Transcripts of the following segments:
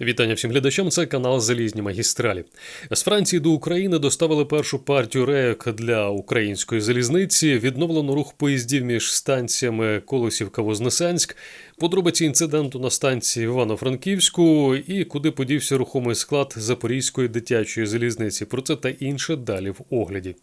Вітання всім глядачам. Це канал Залізні магістралі. З Франції до України доставили першу партію рейок для української залізниці. Відновлено рух поїздів між станціями Колосівка Вознесенськ. Подробиці інциденту на станції Івано-Франківську і куди подівся рухомий склад Запорізької дитячої залізниці. Про це та інше далі в огляді.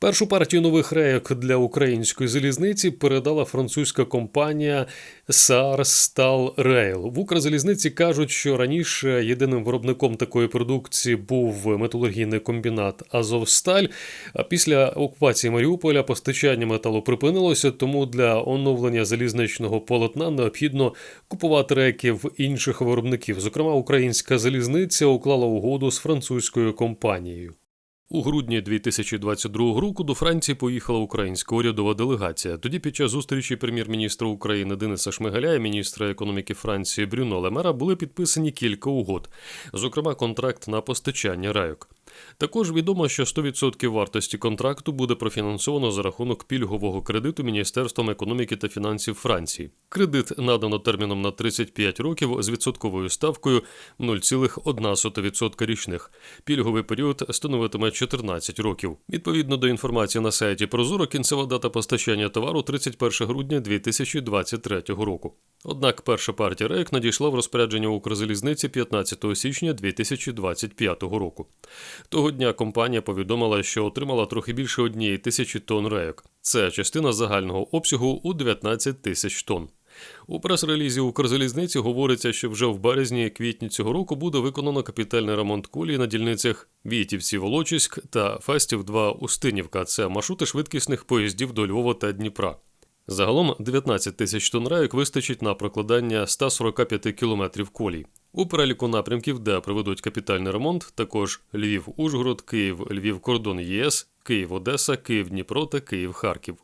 Першу партію нових рейок для української залізниці передала французька компанія Сарстал Рейл. В Укрзалізниці кажуть, що раніше єдиним виробником такої продукції був металургійний комбінат Азовсталь. А після окупації Маріуполя постачання металу припинилося, тому для оновлення залізничного полотна необхідно купувати рейки в інших виробників. Зокрема, українська залізниця уклала угоду з французькою компанією. У грудні 2022 року до Франції поїхала українська урядова делегація. Тоді під час зустрічі прем'єр-міністра України Дениса Шмигаля і міністра економіки Франції Брюно Лемера були підписані кілька угод, зокрема контракт на постачання райок. Також відомо, що 100% вартості контракту буде профінансовано за рахунок пільгового кредиту Міністерством економіки та фінансів Франції. Кредит надано терміном на 35 років з відсотковою ставкою 0,1% річних. Пільговий період становитиме 14 років. Відповідно до інформації на сайті Прозоро, кінцева дата постачання товару 31 грудня 2023 року. Однак перша партія рейк надійшла в розпорядження Укрзалізниці 15 січня 2025 року. Того дня компанія повідомила, що отримала трохи більше однієї тисячі тонн рейок. Це частина загального обсягу у 19 тисяч тонн. У прес-релізі Укрзалізниці говориться, що вже в березні-квітні цього року буде виконано капітальний ремонт колії на дільницях Війтівці Волочиськ та Фастів 2 Устинівка. Це маршрути швидкісних поїздів до Львова та Дніпра. Загалом 19 тисяч тонн райок вистачить на прокладання 145 кілометрів колій. У переліку напрямків, де проведуть капітальний ремонт, також Львів-Ужгород, Київ, Львів-Кордон ЄС, Київ-Одеса, Київ-Дніпро та Київ-Харків.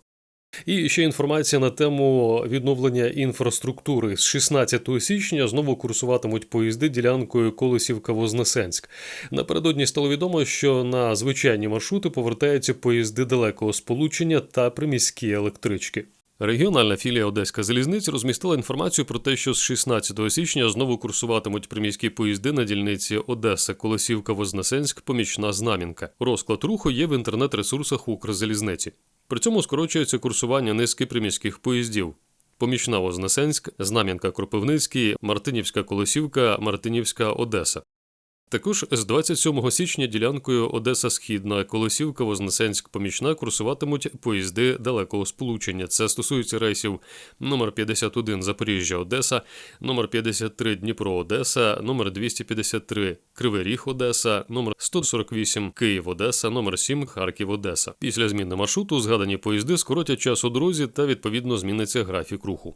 І ще інформація на тему відновлення інфраструктури. З 16 січня знову курсуватимуть поїзди ділянкою Колесівка-Вознесенськ. Напередодні стало відомо, що на звичайні маршрути повертаються поїзди далекого сполучення та приміські електрички. Регіональна філія Одеська залізниць розмістила інформацію про те, що з 16 січня знову курсуватимуть приміські поїзди на дільниці Одеса, Колосівка, Вознесенськ, Помічна Знам'янка. Розклад руху є в інтернет-ресурсах Укрзалізниці. При цьому скорочується курсування низки приміських поїздів. Помічна Вознесенськ, Знам'янка Кропивницький, Мартинівська Колосівка, Мартинівська Одеса. Також з 27 січня ділянкою Одеса Східна, Колосівка, Вознесенськ, Помічна курсуватимуть поїзди далекого сполучення. Це стосується рейсів номер 51 Запоріжжя Одеса, номер 53 Дніпро Одеса, номер 253 Кривий Ріг Одеса, номер 148 Київ Одеса, номер 7 Харків Одеса. Після зміни маршруту згадані поїзди скоротять час у дорозі та відповідно зміниться графік руху.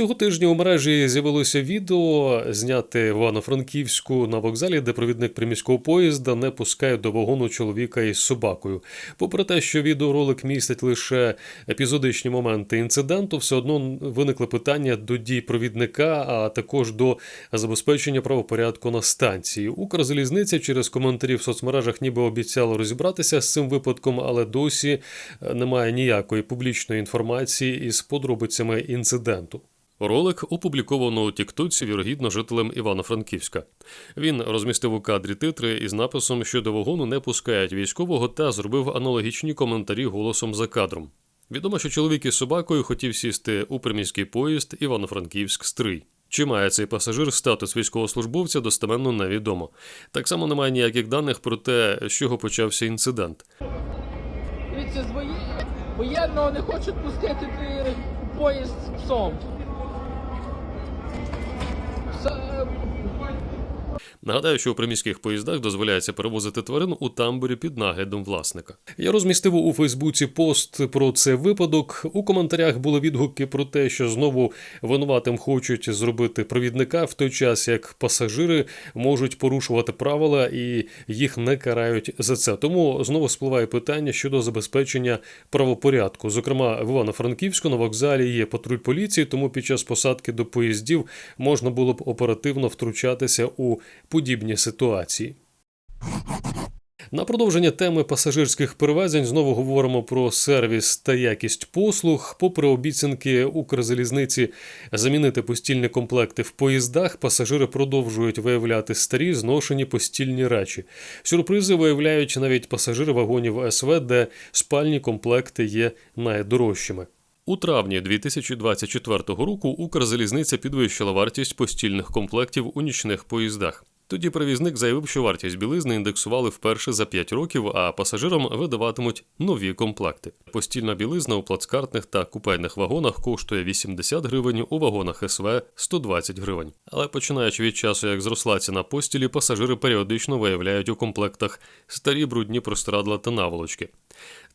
Цього тижня у мережі з'явилося відео, зняте Івано-Франківську на вокзалі, де провідник приміського поїзда не пускає до вагону чоловіка із собакою. Попри те, що відеоролик містить лише епізодичні моменти інциденту, все одно виникли питання до дій провідника, а також до забезпечення правопорядку на станції. Укрзалізниця через коментарі в соцмережах ніби обіцяла розібратися з цим випадком, але досі немає ніякої публічної інформації із подробицями інциденту. Ролик опубліковано у Тіктоці, вірогідно, жителем Івано-Франківська. Він розмістив у кадрі титри із написом, що до вагону не пускають військового та зробив аналогічні коментарі голосом за кадром. Відомо, що чоловік із собакою хотів сісти у приміський поїзд Івано-Франківськ стрий. Чи має цей пасажир статус військовослужбовця, достеменно невідомо. Так само немає ніяких даних про те, з чого почався інцидент. Дивіться, з воєнного не хочуть пустити поїзд з псом. Все, Нагадаю, що у приміських поїздах дозволяється перевозити тварин у тамбурі під наглядом власника. Я розмістив у Фейсбуці пост про цей випадок. У коментарях були відгуки про те, що знову винуватим хочуть зробити провідника в той час, як пасажири можуть порушувати правила і їх не карають за це. Тому знову спливає питання щодо забезпечення правопорядку. Зокрема, в Івано-Франківську на вокзалі є патруль поліції, тому під час посадки до поїздів можна було б оперативно втручатися у подібні ситуації. На продовження теми пасажирських перевезень знову говоримо про сервіс та якість послуг. Попри обіцянки Укрзалізниці замінити постільні комплекти в поїздах, пасажири продовжують виявляти старі зношені постільні речі. Сюрпризи виявляють навіть пасажири вагонів СВ, де спальні комплекти є найдорожчими. У травні 2024 року Укрзалізниця підвищила вартість постільних комплектів у нічних поїздах. Тоді перевізник заявив, що вартість білизни індексували вперше за 5 років, а пасажирам видаватимуть нові комплекти. Постільна білизна у плацкартних та купейних вагонах коштує 80 гривень, у вагонах СВ 120 гривень. Але починаючи від часу, як зросла ціна постілі, пасажири періодично виявляють у комплектах старі брудні простирадла та наволочки.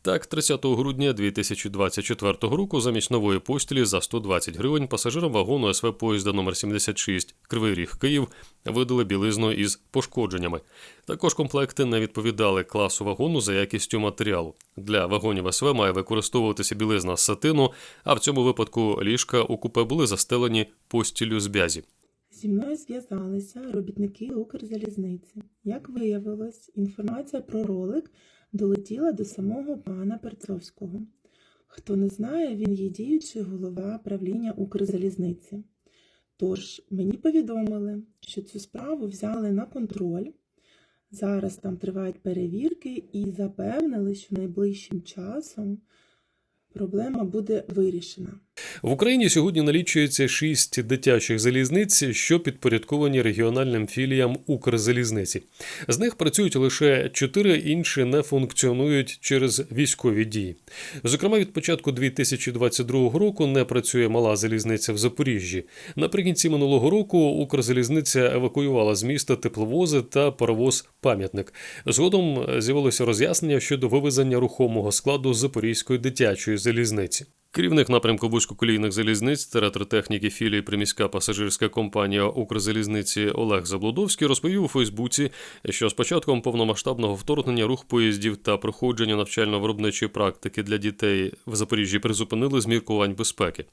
Так, 30 грудня 2024 року замість нової постілі за 120 гривень пасажирам вагону СВ поїзда номер 76 Кривий Ріг Київ видали білизну із пошкодженнями. Також комплекти не відповідали класу вагону за якістю матеріалу. Для вагонів СВ має використовуватися білизна з сатину, а в цьому випадку ліжка у купе були застелені постіллю з бязі. Зі мною зв'язалися робітники Укрзалізниці. Як виявилось, інформація про ролик долетіла до самого пана Перцовського. Хто не знає, він є діючий голова правління Укрзалізниці. Тож мені повідомили, що цю справу взяли на контроль. Зараз там тривають перевірки і запевнили, що найближчим часом проблема буде вирішена. В Україні сьогодні налічується шість дитячих залізниць, що підпорядковані регіональним філіям Укрзалізниці. З них працюють лише чотири інші не функціонують через військові дії. Зокрема, від початку 2022 року не працює мала залізниця в Запоріжжі. Наприкінці минулого року Укрзалізниця евакуювала з міста тепловози та паровоз пам'ятник. Згодом з'явилося роз'яснення щодо вивезення рухомого складу Запорізької дитячої залізниці. Керівник напрямку вузькоколійних залізниць та ретротехніки філії приміська пасажирська компанія Укрзалізниці Олег Заблудовський розповів у Фейсбуці, що з початком повномасштабного вторгнення рух поїздів та проходження навчально-виробничої практики для дітей в Запоріжжі призупинили з міркувань безпеки.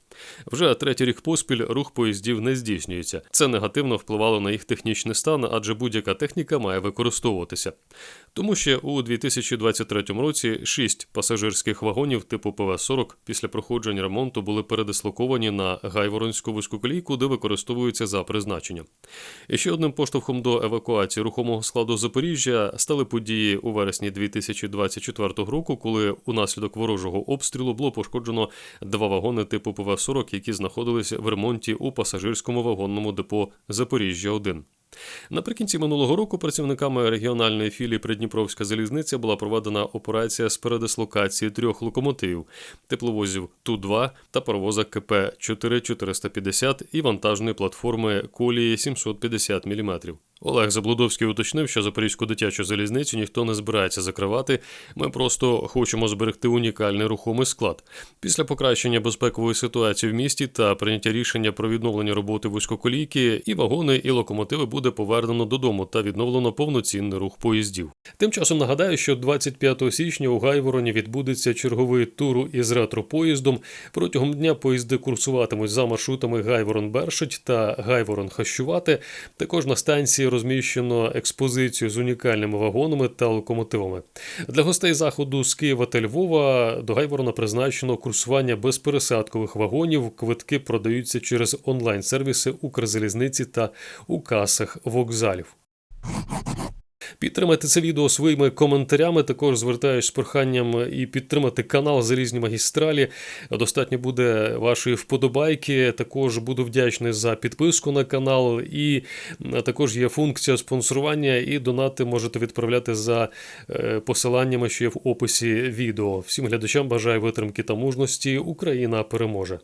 Вже третій рік поспіль рух поїздів не здійснюється. Це негативно впливало на їх технічний стан, адже будь-яка техніка має використовуватися. Тому ще у 2023 році шість пасажирських вагонів типу ПВ-40 після проходження ремонту були передислоковані на Гайворонську вузькоколійку, де використовуються за призначенням. І ще одним поштовхом до евакуації рухомого складу Запоріжжя стали події у вересні 2024 року, коли унаслідок ворожого обстрілу було пошкоджено два вагони типу ПВ-40, які знаходилися в ремонті у пасажирському вагонному депо Запоріжжя 1 Наприкінці минулого року працівниками регіональної філії Придніпровська залізниця була проведена операція з передислокації трьох локомотивів тепловозів Ту-2 та паровоза КП 4450 і вантажної платформи колії 750 мм. Олег Заблудовський уточнив, що Запорізьку дитячу залізницю ніхто не збирається закривати. Ми просто хочемо зберегти унікальний рухомий склад. Після покращення безпекової ситуації в місті та прийняття рішення про відновлення роботи вузькоколійки, і вагони, і локомотиви буде повернено додому та відновлено повноцінний рух поїздів. Тим часом нагадаю, що 25 січня у Гайвороні відбудеться черговий тур із ретро-поїздом. Протягом дня поїзди курсуватимуть за маршрутами Гайворон-Бершить та Гайворон-Хащувати. Також на станції розміщено експозицію з унікальними вагонами та локомотивами. Для гостей заходу з Києва та Львова до Гайворона призначено курсування безпересадкових вагонів. Квитки продаються через онлайн-сервіси Укрзалізниці та у касах вокзалів. Підтримайте це відео своїми коментарями. Також звертаюсь з проханням і підтримати канал Залізні магістралі. Достатньо буде вашої вподобайки. Також буду вдячний за підписку на канал. І також є функція спонсорування, і донати можете відправляти за е, посиланнями, що є в описі відео. Всім глядачам бажаю витримки та мужності. Україна переможе.